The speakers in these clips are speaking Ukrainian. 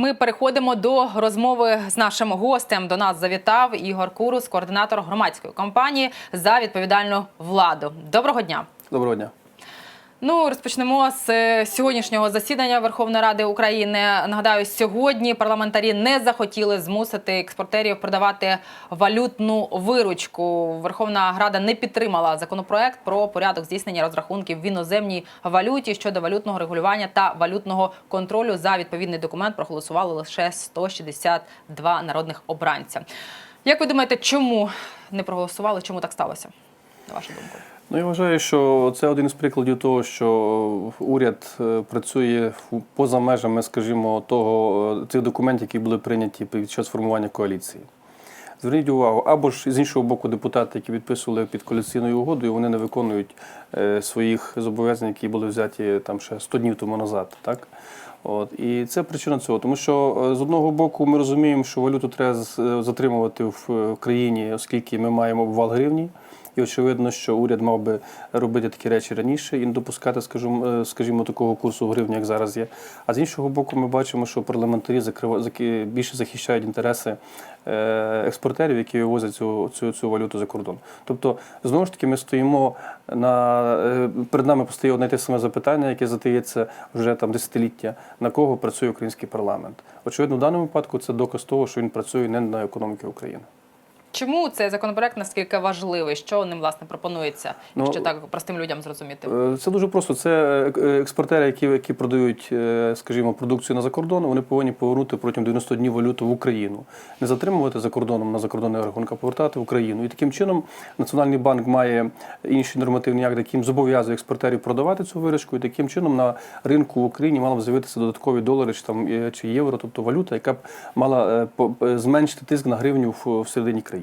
Ми переходимо до розмови з нашим гостем. До нас завітав Ігор Курус, координатор громадської кампанії за відповідальну владу. Доброго дня. Доброго дня. Ну, розпочнемо з е, сьогоднішнього засідання Верховної Ради України. Нагадаю, сьогодні парламентарі не захотіли змусити експортерів продавати валютну виручку. Верховна Рада не підтримала законопроект про порядок здійснення розрахунків в іноземній валюті щодо валютного регулювання та валютного контролю. За відповідний документ проголосували лише 162 народних обранця. Як ви думаєте, чому не проголосували? Чому так сталося? На вашу думку? Ну, я вважаю, що це один із прикладів того, що уряд е, працює поза межами, скажімо, того е, цих документів, які були прийняті під час формування коаліції. Зверніть увагу, або ж з іншого боку, депутати, які підписували під коаліційною угодою, вони не виконують е, своїх зобов'язань, які були взяті там ще 100 днів тому назад. Так? От. І це причина цього. Тому що е, з одного боку ми розуміємо, що валюту треба е, затримувати в е, країні, оскільки ми маємо обвал гривні. Очевидно, що уряд мав би робити такі речі раніше і не допускати, скажімо, е, скажімо, такого курсу гривні, як зараз є. А з іншого боку, ми бачимо, що парламентарі більше захищають інтереси е, експортерів, які вивозять цю, цю, цю валюту за кордон. Тобто, знову ж таки, ми стоїмо на е, перед нами постає одне те саме запитання, яке задається вже там десятиліття, на кого працює український парламент. Очевидно, в даному випадку це доказ того, що він працює не на економіки України. Чому цей законопроект наскільки важливий? Що ним власне пропонується, Ну, якщо так простим людям зрозуміти? Е, Це дуже просто. Це е, експортери, які, які продають, е, скажімо, продукцію на закордон, вони повинні повернути протягом 90 днів валюту в Україну, не затримувати за кордоном на закордонний рахунок, а повертати в Україну. І таким чином Національний банк має інший нормативний акт, яким зобов'язує експортерів продавати цю виручку. І таким чином на ринку в Україні мали б з'явитися додаткові долари чи там е, чи євро, тобто валюта, яка б мала е, е, зменшити тиск на гривню в, всередині країни.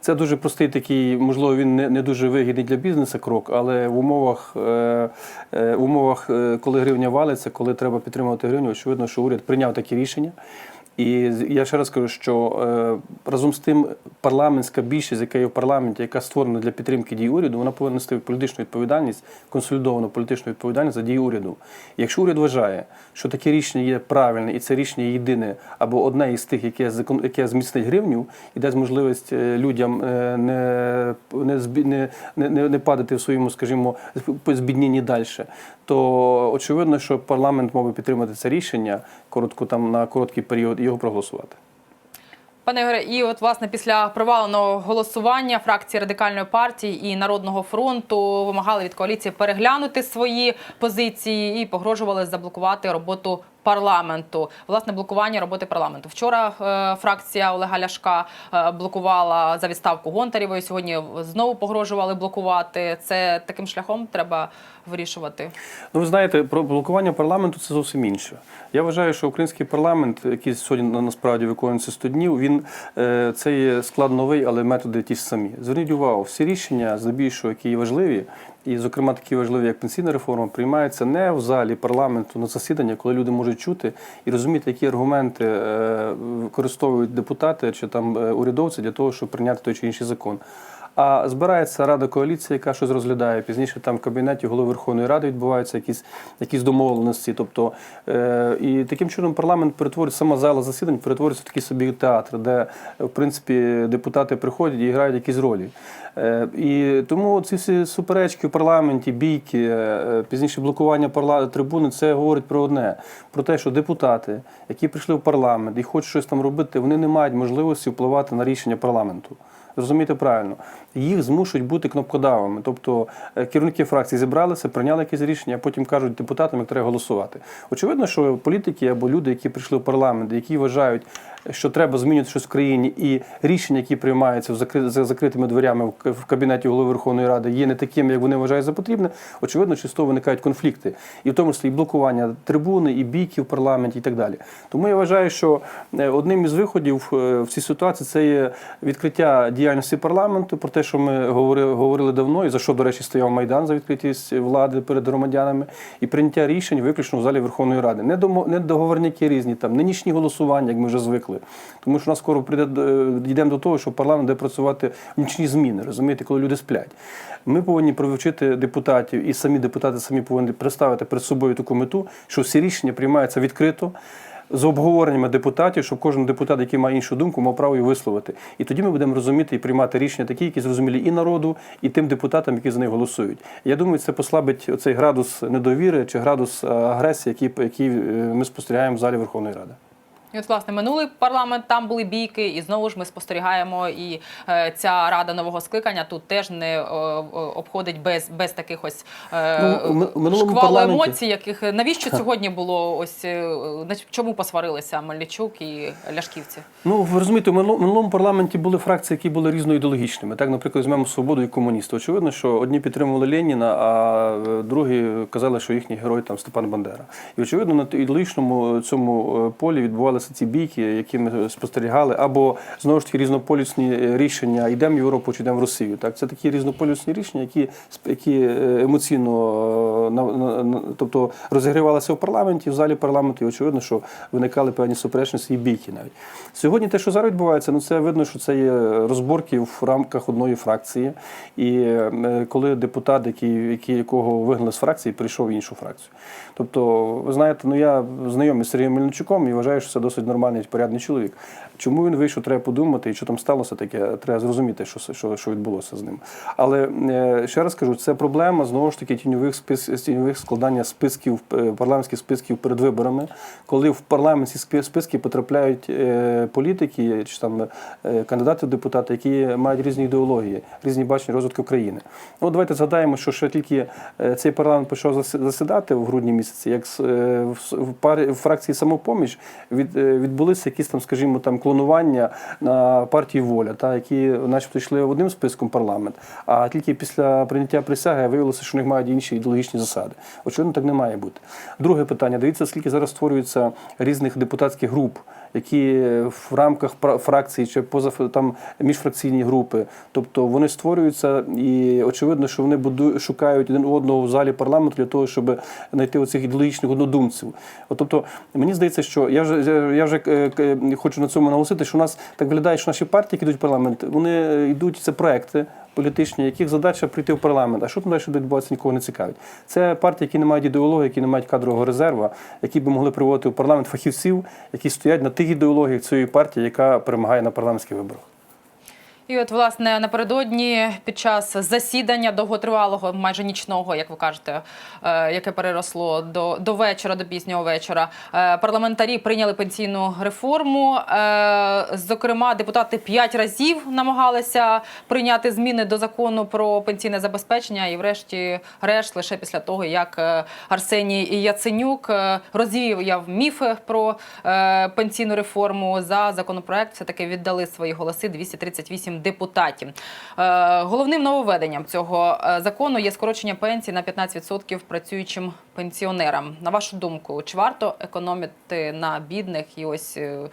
Це дуже простий такий, можливо, він не, не дуже вигідний для бізнесу крок, але в умовах, е, е, умовах, е, коли гривня валиться, коли треба підтримувати гривню, очевидно, що уряд прийняв такі рішення. І я ще раз кажу, що е, разом з тим парламентська більшість, яка є в парламенті, яка створена для підтримки дій уряду, вона повинна нести політичну відповідальність, консолідовану політичну відповідальність за дії уряду. Якщо уряд вважає, що таке рішення є правильне, і це рішення єдине або одне із тих, яке яке зміцнить гривню і дасть можливість е, людям е, не, не, не, не, не, падати в своєму, скажімо, збіднінні далі, то очевидно, що парламент мав би підтримати це рішення коротко там на короткий період його проголосувати. Пане Ігоре, і от власне після проваленого голосування фракції радикальної партії і народного фронту вимагали від коаліції переглянути свої позиції і погрожували заблокувати роботу парламенту. Власне, блокування роботи парламенту. Вчора е, фракція Олега Ляшка е, блокувала за відставку Гонтарєвої. Сьогодні знову погрожували блокувати. Це таким шляхом треба вирішувати. Ну, ви знаєте, про блокування парламенту це зовсім інше. Я вважаю, що український парламент, який сьогодні на- насправді виконується 100 днів, він е, це є склад новий, але методи ті ж самі. Зверніть увагу, всі рішення, здебільшого, які є важливі, і, зокрема, такі важливі, як пенсійна реформа, приймаються не в залі парламенту на засідання, коли люди можуть чути і розуміти, які аргументи е, використовують депутати чи там е, урядовці для того, щоб прийняти той чи інший закон. А збирається рада коаліції, яка щось розглядає. Пізніше там в кабінеті голови Верховної Ради відбуваються якісь, якісь домовленості. Тобто, е, і таким чином парламент перетворюється, сама зала засідань перетворюється в такий собі театр, де в принципі депутати приходять і грають якісь ролі. Е, і тому ці всі суперечки в парламенті, бійки, е, пізніше блокування парла... трибуни, це говорить про одне: про те, що депутати, які прийшли в парламент і хочуть щось там робити, вони не мають можливості впливати на рішення парламенту. Зрозумійте правильно, їх змушують бути кнопкодавами. Тобто е, керівники фракції зібралися, прийняли якесь рішення, а потім кажуть депутатам, як треба голосувати. Очевидно, що політики або люди, які прийшли в парламент, які вважають, що треба змінювати щось в країні, і рішення, які приймаються за закритими дверями в кабінеті голови Верховної Ради, є не такими, як вони вважають за потрібне. Очевидно, того виникають конфлікти, і в тому числі і блокування трибуни, і бійки в парламенті, і так далі. Тому я вважаю, що е, одним із виходів е, в цій ситуації це є відкриття діяльності парламенту, про те, що ми говорили, давно, і за що, до речі, стояв майдан за відкритість влади перед громадянами, і прийняття рішень виключно в залі Верховної Ради. Не договорники різні, там не нічні голосування, як ми вже звикли. Тому що нас скоро прийде е, дійдемо до того, що парламент буде працювати в нічні зміни, розумієте, коли люди сплять. Ми повинні привчити депутатів, і самі депутати самі повинні представити перед собою таку мету, що всі рішення приймаються відкрито. з обговореннями депутатів, щоб кожен депутат, який має іншу думку, мав право її висловити. І тоді ми будемо розуміти і приймати рішення такі, які зрозумілі і народу, і тим депутатам, які за них голосують. Я думаю, це послабить цей градус недовіри чи градус е, агресії, який е, ми спостерігаємо в залі Верховної Ради. І от, власне, минулий парламент там були бійки, і знову ж ми спостерігаємо. І е, ця рада нового скликання тут теж не е, е, обходить без, без таких ось е, Ну, шквалу парламенті- емоцій, яких навіщо сьогодні було ось е, на чому посварилися Мельничук і Ляшківці? Ну, ви розумієте, в минулому- парламенті були фракції, які були різноідеологічними. Так, наприклад, візьмемо свободу і комуністи. Очевидно, що одні підтримували Леніна, а е, другі казали, що їхній герой там Степан Бандера. І очевидно, на ідеологічному цьому е, полі відбувалися ці бійки, які ми спостерігали, або знову ж таки різнополюсні е, рішення: йдемо в Європу чи йдемо в Росію. Так, це такі різнополюсні рішення, які, які е, емоційно е, тобто розігрівалися в парламенті, в залі парламенту, і очевидно, що виникали певні суперечності і бійки навіть. Сьогодні те, що зараз відбувається, ну це видно, що це є розборки в рамках одної фракції. І коли депутат, який, який, якого вигнали з фракції, прийшов в іншу фракцію. Тобто, ви знаєте, ну я знайомий з Сергієм Мельничуком і вважаю, що це досить нормальний, порядний чоловік. Чому він вийшов, треба подумати, і що там сталося таке, треба зрозуміти, що, що, що відбулося з ним. Але е, ще раз кажу, це проблема знову ж таки тіньових спис, тіньових складання списків, е, парламентських списків перед виборами, коли в парламентські спи- списки потрапляють е, політики чи там кандидати в депутати, які мають різні ідеології, різні бачення розвитку країни. Ну, давайте згадаємо, що ще тільки цей парламент почав засідати в грудні місяці, як в фракції самопоміч від, відбулися якісь там, скажімо, там клонування на партії воля, та які, начебто, йшли одним списком парламент, а тільки після прийняття присяги виявилося, що в них мають інші ідеологічні засади. Очевидно, так не має бути. Друге питання: дивіться, скільки зараз створюється різних депутатських груп, які в рамках фракції чи поза там міжфракційні групи. Тобто вони створюються, і очевидно, що вони буду, шукають один одного в залі парламенту для того, щоб знайти оцих ідеологічних однодумців. От, тобто, мені здається, що я вже я- вже е, к- хочу на цьому наголосити, що у нас так виглядає, що наші партії, які йдуть в парламент, вони е, йдуть це проекти. Політичні, яких задача прийти в парламент. А що там далі відбуватися, нікого не цікавить. Це партії, які не мають ідеології, які не мають кадрового резерву, які би могли приводити в парламент фахівців, які стоять на тих ідеологіях цієї партії, яка перемагає на парламентських виборах. І от, власне, напередодні під час засідання довготривалого, майже нічного, як ви кажете, е, яке переросло до, до вечора, до пізнього вечора, е, парламентарі прийняли пенсійну реформу. Е, Зокрема, депутати п'ять разів намагалися прийняти зміни до закону про пенсійне забезпечення, і, врешті, решт, лише після того, як Арсеній Яценюк розвіяв міфи про пенсійну реформу. За законопроект, все таки віддали свої голоси. 238 депутатів. Е, Головним нововведенням цього е, закону є скорочення пенсій на 15% працюючим пенсіонерам. На вашу думку, чи варто економити на бідних? І ось е,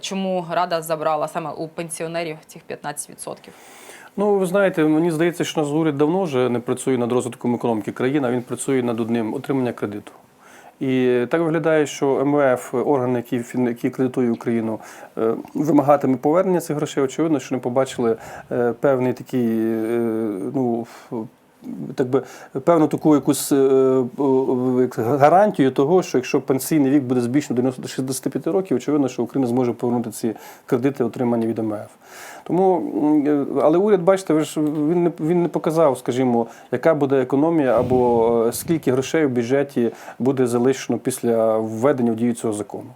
чому рада забрала саме у пенсіонерів цих 15%? Ну, ви знаєте, мені здається, що наш уряд давно вже не працює над розвитком економіки країни, а він працює над одним отримання кредиту. І так виглядає, що МВФ, орган, який, фін- який кредитує Україну, е, вимагатиме повернення цих грошей. Очевидно, що не побачили е, певний такий, е, ну, так би, певну таку якусь е, е, гарантію того, що якщо пенсійний вік буде збільшено до 65 років, очевидно, що Україна зможе повернути ці кредити, отримані від МВФ. Тому, але уряд, бачите, ви ж він не він не показав, скажімо, яка буде економія або е, скільки грошей в бюджеті буде залишено після введення в дію цього закону.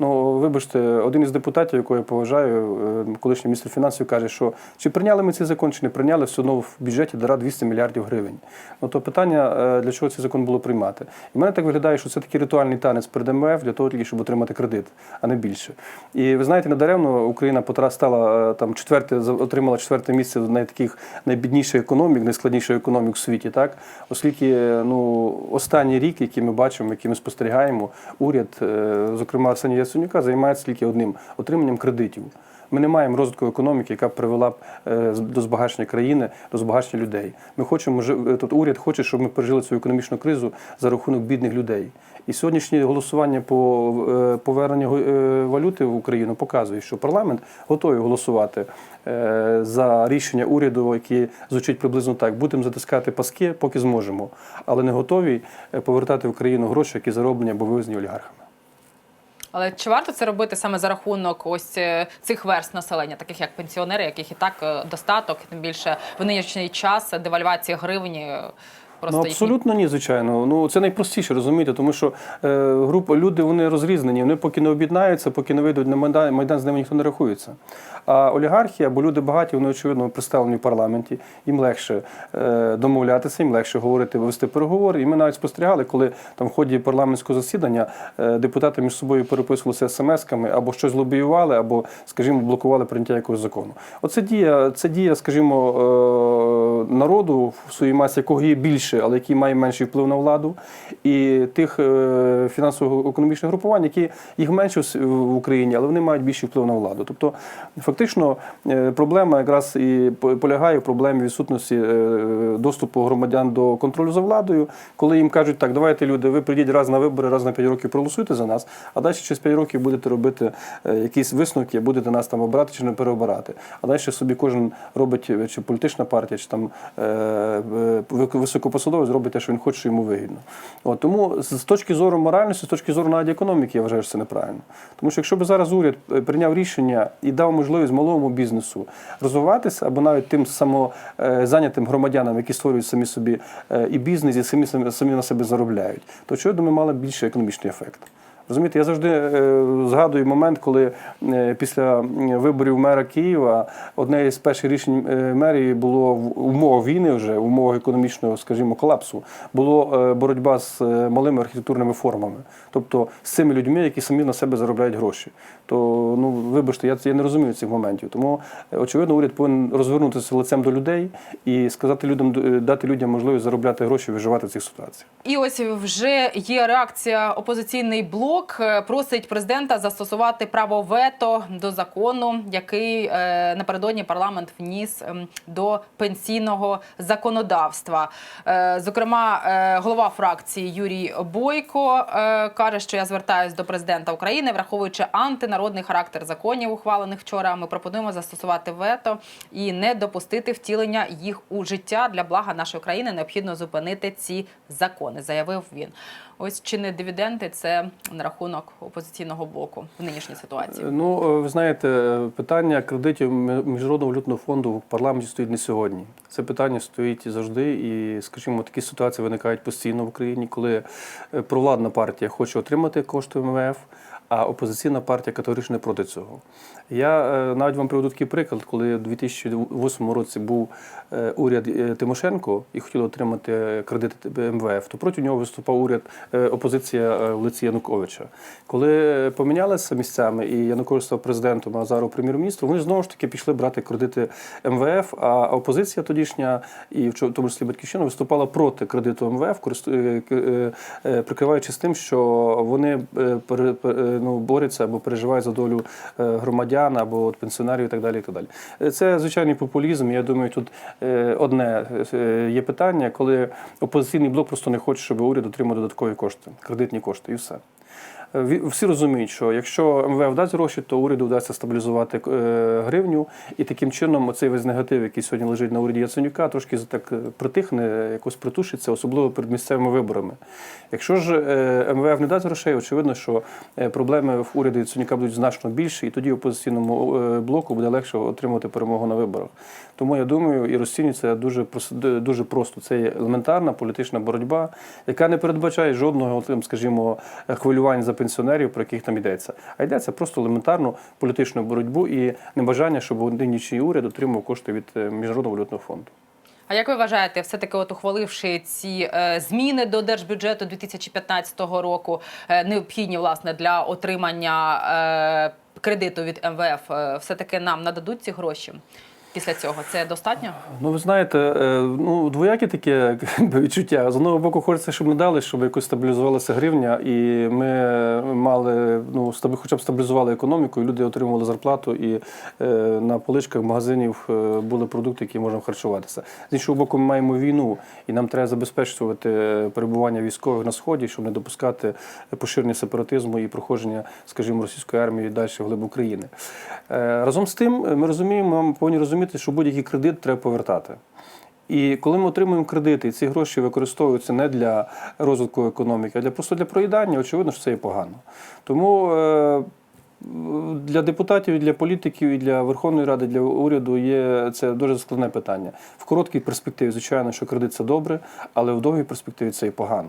Ну, вибачте, один із депутатів, якого я поважаю, е, колишній міністр фінансів, каже, що чи прийняли ми цей закон, чи не прийняли, все одно в бюджеті дара 200 мільярдів гривень. Ну то питання, е, для чого цей закон було приймати. І в мене так виглядає, що це такий ритуальний танець перед МВФ для того, щоб отримати кредит, а не більше. І ви знаєте, недаремно Україна стала е, там четверте, отримала четверте місце в найтаких найбідніших економік, найскладніших економік у світі, так оскільки ну останній рік, який ми бачимо, який ми спостерігаємо, уряд, зокрема Арсенія Яценюка, займається тільки одним отриманням кредитів. Ми не маємо розвитку економіки, яка б привела б е, до збагачення країни, до збагачення людей. Ми хочемо е, тут уряд хоче, щоб ми пережили цю економічну кризу за рахунок бідних людей. І сьогоднішнє голосування по е, поверненню валюти в Україну показує, що парламент готовий голосувати за рішення уряду, які звучить приблизно так: будемо затискати паски, поки зможемо, але не готові повертати в країну гроші, які зароблені або вивезені олігархами. Але чи варто це робити саме за рахунок ось е, цих верст населення, таких як пенсіонери, яких і так е, достаток, тим більше в нинішній час девальвації гривні просто Ну, їхні- абсолютно ні, звичайно. Ну це найпростіше, розумієте, тому що е, група люди вони розрізнені. Вони поки не об'єднаються, поки не вийдуть на майдан, майдан з ними ніхто не рахується. А олігархи або люди багаті, вони очевидно представлені в парламенті. Їм легше е, домовлятися, їм легше говорити, вести переговори. І ми навіть спостерігали, коли там в ході парламентського засідання е, депутати між собою переписувалися смс-ками або щось лобіювали, або, скажімо, блокували прийняття якогось закону. Оце дія, це дія, скажімо, е, народу в своїй масі, якого є більше, але який має менший вплив на владу, і тих е, фінансово-економічних групувань, які їх менше в Україні, але вони мають більший вплив на владу. Тобто, фактично, е, проблема якраз і полягає в проблемі відсутності е, доступу громадян до контролю за владою, коли їм кажуть, так, давайте люди, ви прийдіть раз на вибори, раз на 5 років проголосуйте за нас, а далі через 5 років будете робити якісь висновки, будете нас там обирати чи не переобирати. А далі собі кожен робить, чи політична партія, чи там е, е, зробить те, що він хоче, що йому вигідно. От, тому з точки зору моральності, з точки зору навіть економіки, я вважаю, що це неправильно. Тому що якщо б зараз уряд е, прийняв рішення і дав можливість малому бізнесу розвиватися, або навіть тим самозайнятим громадянам, які створюють самі собі е, і бізнес, і самі, самі, на себе заробляють, то очевидно ми мали більше економічний ефект. Розумієте, я завжди е, згадую момент, коли е, після виборів мера Києва одне із перших рішень е, мерії було в умовах війни, вже в умовах економічного, скажімо, колапсу, було е, боротьба з е, малими архітектурними формами, тобто з цими людьми, які самі на себе заробляють гроші. То ну вибачте, я, я не розумію цих моментів. Тому е, очевидно, уряд повинен розвернутися лицем до людей і сказати людям, е, дати людям можливість заробляти гроші, виживати в цих ситуаціях. І ось вже є реакція. Опозиційний блок е, просить президента застосувати право вето до закону, який е, напередодні парламент вніс ем, до пенсійного законодавства. Е, Зокрема, голова фракції Юрій Бойко каже, що я звертаюся до президента України, враховуючи антинародний характер законів, ухвалених вчора. Ми пропонуємо застосувати вето і не допустити втілення їх у життя для блага нашої країни. Необхідно зупинити ці закони, заявив він. Ось чи не дивіденди це на рахунок опозиційного блоку в нинішній ситуації. Ну, е, ви знаєте, питання кредитів Міжнародного валютного фонду в парламенті стоїть не сьогодні. Це питання стоїть завжди, і, скажімо, такі ситуації виникають постійно в Україні, коли е, провладна партія хоче отримати кошти МВФ, а опозиційна партія категорично не проти цього. Я е, навіть вам приведу такий приклад, коли в 2008 році був е, уряд е, Тимошенко і хотіли отримати кредити МВФ, то проти нього виступав уряд опозиція в лиці Януковича. Коли помінялися місцями і Янукович став президентом, а Азаров прем'єр-міністром, вони знову ж таки пішли брати кредити МВФ. А опозиція тодішня, і в тому числі батьківщина, виступала проти кредиту МВФ, прикриваючись тим, що вони ну, борються або переживають за долю е, громадян або от пенсіонерів і так далі. І так далі. Е, Це звичайний популізм. Я думаю, тут е, одне є питання, коли опозиційний блок просто не хоче, щоб уряд отримав додаткові кошти, кредитні кошти, і все. Всі розуміють, що якщо МВФ дасть гроші, то уряду вдасться стабілізувати е, гривню, і таким чином оцей весь негатив, який сьогодні лежить на уряді Яценюка, трошки так е, притихне, якось притушиться, особливо перед місцевими виборами. Якщо ж е, МВФ не дасть грошей, очевидно, що проблеми в уряді Яценюка будуть значно більші, і тоді опозиційному блоку буде легше отримати перемогу на виборах. Тому я думаю, і розцінюю це дуже дуже просто. Це є елементарна політична боротьба, яка не передбачає жодного, скажімо, хвилювання за пенсіонерів, про яких там йдеться. А йдеться просто елементарну політичну боротьбу і небажання, щоб нинішній уряд отримав кошти від е, міжнародного валютного фонду. А як ви вважаєте, все таки, от ухваливши ці е, зміни до держбюджету 2015 року, е, необхідні власне для отримання кредиту від МВФ, все таки нам нададуть ці гроші після цього? Це достатньо? Ну, ви знаєте, е, ну двояке таке відчуття. З одного боку, хочеться, щоб не дали, щоб якось стабілізувалася гривня, і ми мали ну, стаби- хоча б стабілізували економіку, і люди отримували зарплату, і е, на поличках магазинів е, були продукти, які можна харчуватися. З іншого боку, ми маємо війну, і нам треба забезпечувати перебування військових на сході, щоб не допускати поширення сепаратизму і проходження, скажімо, російської армії далі в глиб України. Разом з тим, ми розуміємо, ми повинні розуміти, що будь-який кредит треба повертати. І коли ми отримуємо кредити, і ці гроші використовуються не для розвитку економіки, а для просто для проїдання, очевидно, що це є погано. Тому е, для депутатів, і для політиків, і для Верховної Ради, для уряду є це дуже складне питання. В короткій перспективі, звичайно, що кредит це добре, але в довгій перспективі це і погано.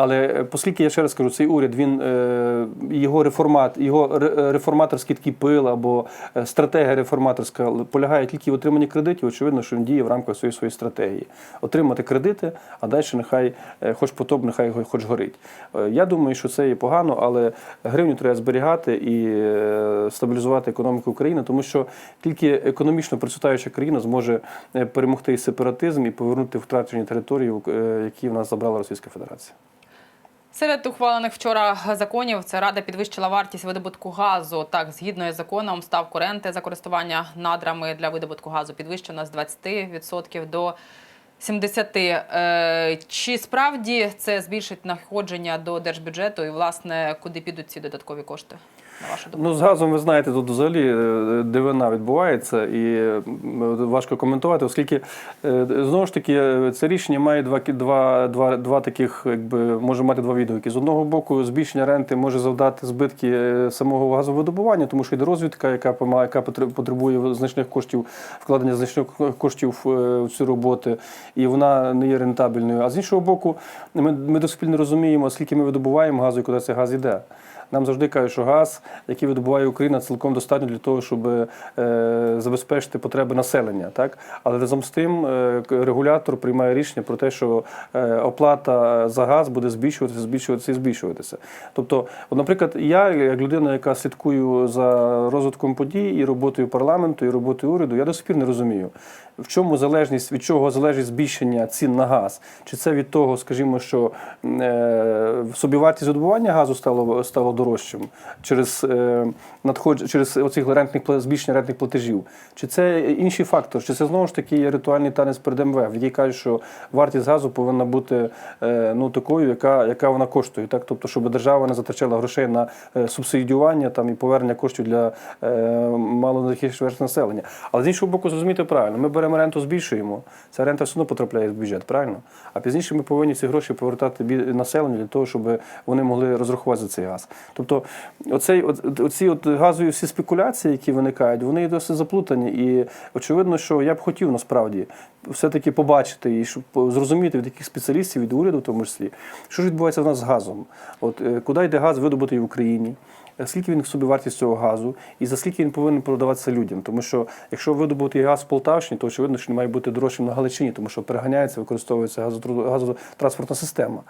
Але е, оскільки я ще раз кажу, цей уряд він е, його реформат, його ре- реформаторський такий пил або е, стратегія реформаторська полягає тільки в отриманні кредитів, очевидно, що він діє в рамках своєї своєї стратегії. Отримати кредити, а далі нехай е, хоч потоп, нехай хоч горить. Е, Я думаю, що це є погано, але гривню треба зберігати і е, стабілізувати економіку України, тому що тільки економічно процвітаюча країна зможе е, перемогти сепаратизм і повернути втрачені території, е, які в нас забрала Російська Федерація. Серед ухвалених вчора законів це рада підвищила вартість видобутку газу. Так, згідно із законом, ставку ренти за користування надрами для видобутку газу підвищена з 20% до 70%. Е, Чи справді це збільшить надходження до держбюджету і, власне, куди підуть ці додаткові кошти? Думку? Ну, з газом, ви знаєте, тут взагалі е, дивина відбувається і е, важко коментувати, оскільки е, знову ж таки це рішення має два, два, два, два таких, якби може мати два відгуки. З одного боку, збільшення ренти може завдати збитки самого газовидобування, тому що йде розвідка, яка яка потребує значних коштів, вкладення значних коштів в цю роботу, і вона не є рентабельною. А з іншого боку, ми, ми до сих пір не розуміємо, скільки ми видобуваємо газу і куди цей газ йде. Нам завжди кажуть, що газ, який видобуває Україна, цілком достатньо для того, щоб е, забезпечити потреби населення. Так? Але разом з тим е, регулятор приймає рішення про те, що е, оплата за газ буде збільшуватися, збільшуватися і збільшуватися. Тобто, наприклад, я, як людина, яка слідкую за розвитком подій і роботою парламенту, і роботою уряду, я до сих пір не розумію, в чому залежність, від чого залежить збільшення цін на газ? Чи це від того, скажімо, що е, собівартість видобування газу стало, стало дорожчим через е, надходж... через оцих рентних збільшення рентних платежів? Чи це інший фактор? Чи це знову ж таки є ритуальний танець перед МВФ, який каже, що вартість газу повинна бути е, ну, такою, яка, яка вона коштує, так? Тобто, щоб держава не затрачала грошей на е, субсидіювання там, і повернення коштів для малозахищених верств населення. Але з іншого боку, зрозуміти правильно, ми беремо ренту, збільшуємо, ця рента все одно потрапляє в бюджет, правильно? А пізніше ми повинні ці гроші повертати населенню для того, щоб вони могли розрахувати за цей газ. Тобто, оцей, оці от газові всі спекуляції, які виникають, вони досить заплутані. І очевидно, що я б хотів насправді все-таки побачити і щоб зрозуміти від яких спеціалістів, від уряду в тому числі, що ж відбувається в нас з газом. От е, куди йде газ видобутий в Україні? е, Скільки він собі вартість цього газу, і за скільки він повинен продаватися людям? Тому що якщо видобутий газ в Полтавщині, то очевидно, що він має бути дорожчим на Галичині, тому що переганяється, використовується газотранспортна система.